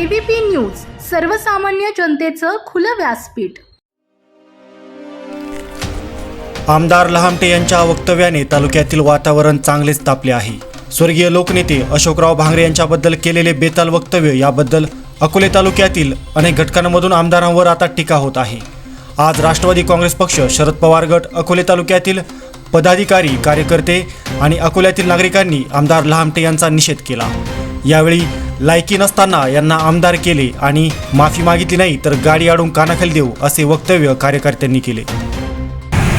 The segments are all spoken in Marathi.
एबीपी न्यूज सर्वसामान्य जनतेचं खुलं व्यासपीठ. आमदार लहामटे यांच्या वक्तव्याने तालुक्यातील वातावरण चांगलेच तापले आहे. स्वर्गीय लोकनेते अशोकराव भांगरे यांच्याबद्दल केलेले बेताल वक्तव्य याबद्दल अकोले तालुक्यातील अनेक घटकांमधून आमदारांवर आता टीका होत आहे. आज राष्ट्रवादी काँग्रेस पक्ष शरद पवार गट अकोले तालुक्यातील पदाधिकारी कार्यकर्ते आणि अकोल्यातील नागरिकांनी आमदार लहामटे यांचा निषेध केला. यावेळी लायकी नसताना यांना आमदार केले आणि माफी मागितली नाही तर गाडी आडून कानाखाली देऊ असे वक्तव्य कार्यकर्त्यांनी केले.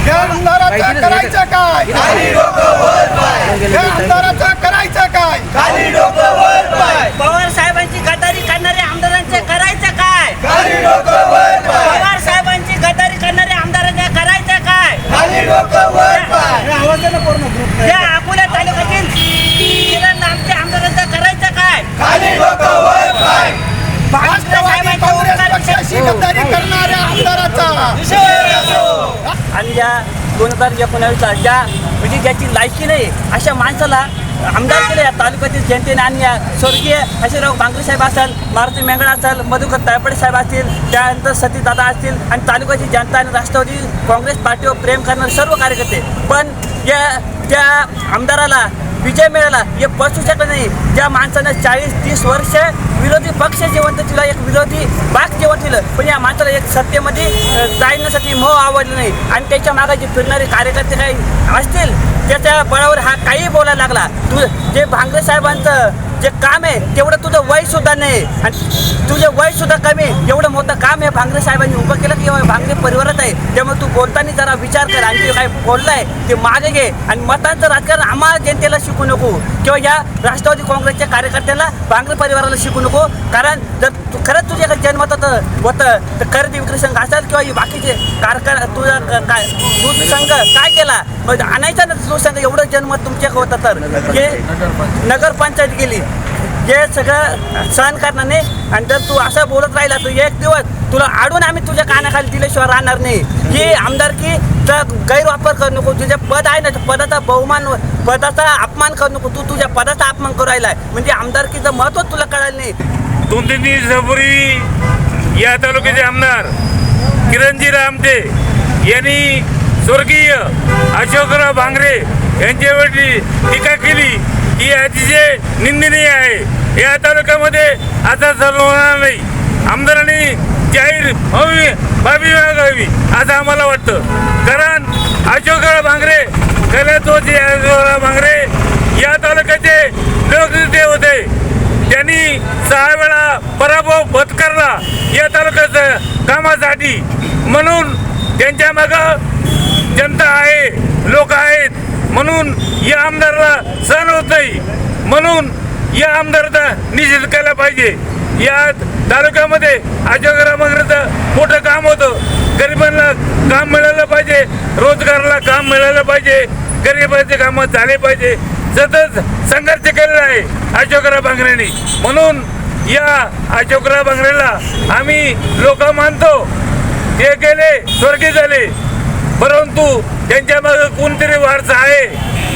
या आमदाराचं करायचं काय या आमदाराचं करायचं काय पवार साहेबांची गद्दारी करणाऱ्या आमदारांचे करायचं काय पवार साहेबांची गद्दारी करणाऱ्या आमदारांचे करायचं काय या अकोला तालुक्यातील किरण आमच्या आमदारांचं करायचं काय राष्ट्रवादी काँग्रेस पक्षाशी गद्दारी करणाऱ्या आमदाराचा आणि या दोन हजार एकोणावीसला ज्या म्हणजे ज्याची लायकी नाही अशा माणसाला आमदार केले या तालुक्यातील जनतेने आणि या स्वर्गीय अशोकराव बांगरे साहेब असेल मारुती मेंगड असाल मधुकर तायपडे साहेब असतील त्यानंतर सतीश दादा असतील आणि तालुक्याची जनता आणि राष्ट्रवादी काँग्रेस पार्टीवर प्रेम करणारे सर्व कार्यकर्ते. पण या त्या आमदाराला विजय मिळाला हे पचू शकत नाही. ज्या माणसानं चाळीस तीस वर्ष विरोधी पक्ष जिवंत तिला एक विरोधी बाग जेवण दिलं पण या माणसाला एक सत्तेमध्ये जाण्यासाठी मोह आवडलं नाही. आणि त्याच्यामागे जे फिरणारे कार्यकर्ते काही असतील त्याच्या बळावर हा काही बोलायला लागला. तू जे भांगरे साहेबांचं जे काम आहे तेवढं तुझं वय सुद्धा नाही. आणि तुझं वय सुद्धा कमी आहे. एवढं काम हे भांगरे साहेबांनी उभं केलं की भांगरे परिवारात आहे. त्यामुळे तू बोलताना जरा विचार कर. आणि जे काही बोललाय ते मागे घे. आणि मतांचं राजकारण आम्हाला जनतेला शिकू नको. किंवा या राष्ट्रवादी काँग्रेसच्या कार्यकर्त्यांना भांगरे परिवाराला शिकू नको. कारण जर तू खरंच तुझ्या जनमताचं होतं तर खरेदी विक्री संघ असेल किंवा बाकीचे कारखाना तुझा काय दूध संघ काय केला? मग आणायचा ना दूध संघ एवढं जनमत तुमच्या होतं तर. हे नगरपंचायत गेली. हे सगळं सहन करणार नाही. आणि जर तू असं बोलत राहिला तर एक दिवस तुला आडून आम्ही तुझ्या कानाखाली दिल्याशिवाय राहणार नाही. ही आमदारकीचा गैरवापर करू नको. तुझे पद आहे ना पदाचा बहुमान पदाचा अपमान करू नको. तू तुझ्या पदाचा अपमान करू राहिलाय. म्हणजे आमदारकीचं महत्त्व तुला कळालं नाही. दोन तीन दिवसापूर्वी या तालुक्याचे आमदार किरणजी रामटे यांनी स्वर्गीय अशोकराव भांगरे यांच्यावरती टीका केली ही अतिशय निंदनीय आहे. या तालुक्यामध्ये आता चालू होणार नाही आमदारांनी जाहीर व्हावी बाबी व्हावी असं आम्हाला वाटतं. कारण अशोकराव भांगरे गेल्या अशोकराव भांगरे या तालुक्याचे लोकनेते होते. त्यांनी सहा वेळा पराभव पत्करला या तालुक्याच्या कामासाठी. म्हणून त्यांच्या माग जनता आहे लोक आहेत. म्हणून या आमदाराला सहन होत नाही. म्हणून या आमदाराचा निषेध केला पाहिजे. या तालुक्यामध्ये अजोगरा मोठं काम होतं. गरिबांना काम मिळालं पाहिजे रोजगाराला काम मिळालं पाहिजे गरिबांचे कामं झाले पाहिजे. सतत संघर्ष केलेला आहे अशोकराव बांगरेंनी म्हणून या अशोकराव बांगरेला आम्ही लोक मानतो. ते गेले स्वर्गीय झाले. परंतु त्यांच्या मागे कोणतरी वारसा आहे.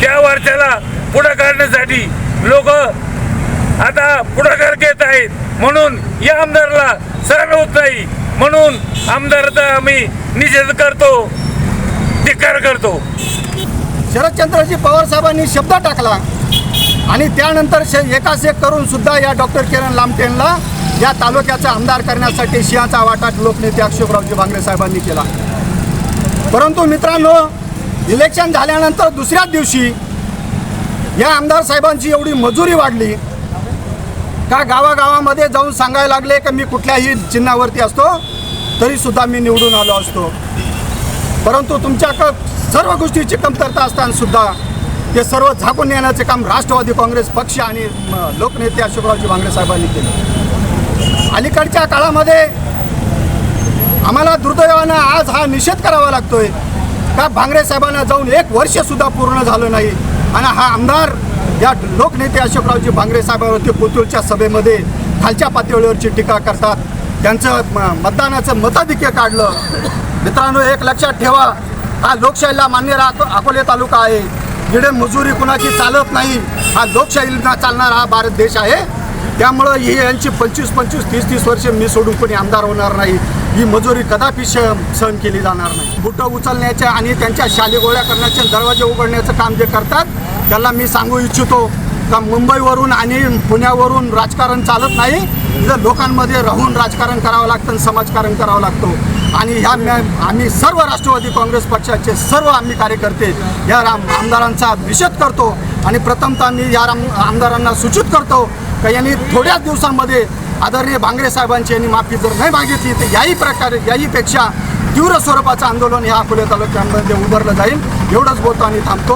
त्या वारशाला पुढे काढण्यासाठी लोक आता पुढाकार घेत आहेत. म्हणून या आमदारला सहन होत नाही. म्हणून आमदाराचा आम्ही निषेध करतो धिक्कार करतो. शरदचंद्रजी पवार साहेबांनी शब्द टाकला आणि त्यानंतर एकास एक करून सुद्धा या डॉक्टर किरण लामटेंना या तालुक्याचा आमदार करण्यासाठी सिंहाचा वाटा लोकनेते अशोकरावजी भांगरे साहेबांनी केला. परंतु मित्रांनो इलेक्शन झाल्यानंतर दुसऱ्याच दिवशी या आमदार साहेबांची एवढी मजुरी वाढली. का गावागावामध्ये जाऊन सांगायला लागले का मी कुठल्याही चिन्हावरती असतो तरीसुद्धा मी निवडून आलो असतो. परंतु तुमच्याकडं सर्व गोष्टीची कमतरता असतानासुद्धा ते सर्व झाकून नेण्याचे काम राष्ट्रवादी काँग्रेस पक्ष आणि लोकनेते अशोकरावजी भांगरे साहेबांनी केले. अलीकडच्या काळामध्ये आम्हाला दुर्दैवानं आज हा निषेध करावा लागतोय का भांगरे साहेबांना जाऊन एक वर्षसुद्धा पूर्ण झालं नाही आणि हा आमदार या लोकनेते अशोकरावजी भांगरे साहेबांवरती पुतूरच्या सभेमध्ये खालच्या पातळीवरची टीका करतात. त्यांचं म- मतदानाचं मताधिक्य काढलं. मित्रांनो एक लक्षात ठेवा हा लोकशाहीला मान्य राहतो अकोले तालुका आहे. जिथे मजुरी कुणाची चालत नाही हा लोकशाहीला चालणारा हा भारत देश आहे. त्यामुळं ही यांची पंचवीस पंचवीस तीस तीस वर्षे मी सोडून कोणी आमदार होणार नाही. ही मजुरी कदापि सहन केली जाणार नाही. बुटं उचलण्याच्या आणि त्यांच्या शाली गोळ्या करण्याचे दरवाजे उघडण्याचं काम जे करतात त्याला मी सांगू इच्छितो का मुंबईवरून आणि पुण्यावरून राजकारण चालत नाही इथं लोकांमध्ये राहून राजकारण करावं लागतं आणि समाजकारण करावं लागतं. आणि ह्या आम्ही सर्व राष्ट्रवादी काँग्रेस पक्षाचे सर्व आम्ही कार्यकर्ते या राम आमदारांचा निषेध करतो आणि प्रथमतः मी या राम आमदारांना सूचित करतो का यांनी थोड्याच दिवसांमध्ये आदरणीय भांगरे साहेबांची यांनी माफी जर नाही मागितली तर याही प्रकारे याहीपेक्षा तीव्र स्वरूपाचं आंदोलन ह्या अकोले तालुक्यामध्ये उभारलं जाईल. एवढंच बोलतो आणि थांबतो.